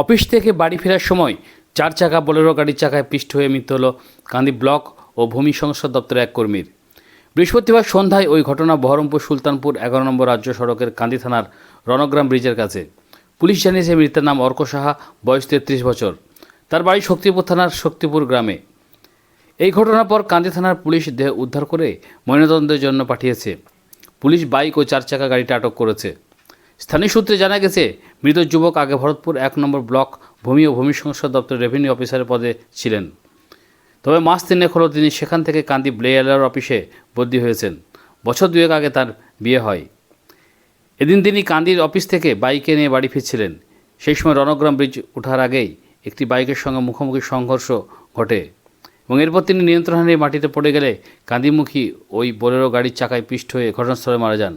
Office থেকে বাড়ি ফেরার সময় চার চাকা বোলেরো গাড়ির চাকায় পিষ্ট হয়ে মৃত্যু হল কান্দি ব্লক ও ভূমি সংস্কার দপ্তরের এক কর্মীর। বৃহস্পতিবার সন্ধ্যায় ওই ঘটনা বহরমপুর সুলতানপুর এগারো নম্বর রাজ্য সড়কের কান্দি থানার রণগ্রাম ব্রিজের কাছে। পুলিশ জানিয়েছে মৃতের নাম অর্ক সাহা, বয়স তেত্রিশ বছর। তার বাড়ি শক্তিপুর থানার শক্তিপুর গ্রামে। এই ঘটনার পর কান্দি থানার পুলিশ দেহ উদ্ধার করে ময়নাতদন্তের জন্য পাঠিয়েছে। পুলিশ বাইক ও চার চাকা গাড়িটা আটক করেছে। স্থানীয় সূত্রে জানা গেছে মৃত যুবক আগে ভরতপুর এক নম্বর ব্লক ভূমি ও ভূমি সংস্কার দপ্তর রেভিনিউ অফিসারের পদে ছিলেন। তবে মাস তিনেক হলো তিনি সেখান থেকে কান্দি ব্লেয়ার অফিসে বদলি হয়েছেন। বছর দুয়েক আগে তার বিয়ে হয়। এদিন তিনি কান্দির অফিস থেকে বাইকে নিয়ে বাড়ি ফিরছিলেন। সেই সময় রণগ্রাম ব্রিজ ওঠার আগেই একটি বাইকের সঙ্গে মুখোমুখি সংঘর্ষ ঘটে এবং এরপর তিনি নিয়ন্ত্রণ হারিয়ে মাটিতে পড়ে গেলে কান্দিমুখী ওই বোলেরো গাড়ির চাকায় পিষ্ট হয়ে ঘটনাস্থলে মারা যান।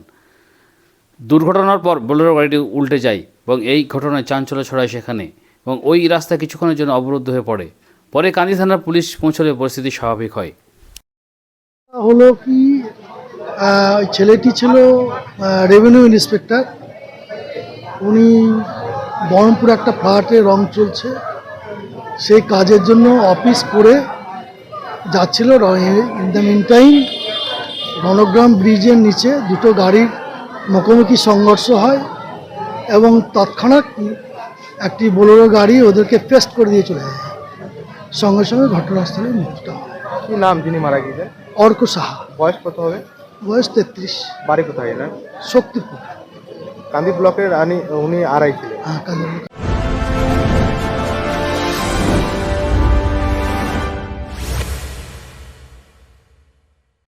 দুর্ঘটনার পর বোলেরো গাড়িটি উল্টে যায়। এবং এই ঘটনায় চাঞ্চল্য ছড়ায় সেখানে এবং ওই রাস্তা কিছুক্ষণের জন্য অবরুদ্ধ হয়ে পড়ে। পরে কান্দি থানার পুলিশ পৌঁছলে পরিস্থিতি স্বাভাবিক হয়। হলো কি ছেলেটি ছিল রেভিনিউ ইন্সপেক্টর উনি বহরমপুর একটা ফ্ল্যাটে রং চলছে। সেই কাজের জন্য অফিস করে যাচ্ছিল ইন দ্য মিন টাইম ব্রিজের নিচে দুটো গাড়ির মুখোমুখি সংঘর্ষ হয়। এবং তৎক্ষণাৎ একটি বোলেরো গাড়ি ওদেরকে পেস্ট করে দিয়ে চলে যায়। সঙ্গে সঙ্গে ঘটনাস্থলে মৃত্যুটা হয়। কি নাম যিনি মারা গিয়েছেন? অর্ক সাহা। বয়স কত হবে? বয়স তেত্রিশ। বাড়ি কোথায় না শক্তিপুর। কান্দি ব্লকের আনি উনি আড়াই ছিলেন। হ্যাঁ কাজল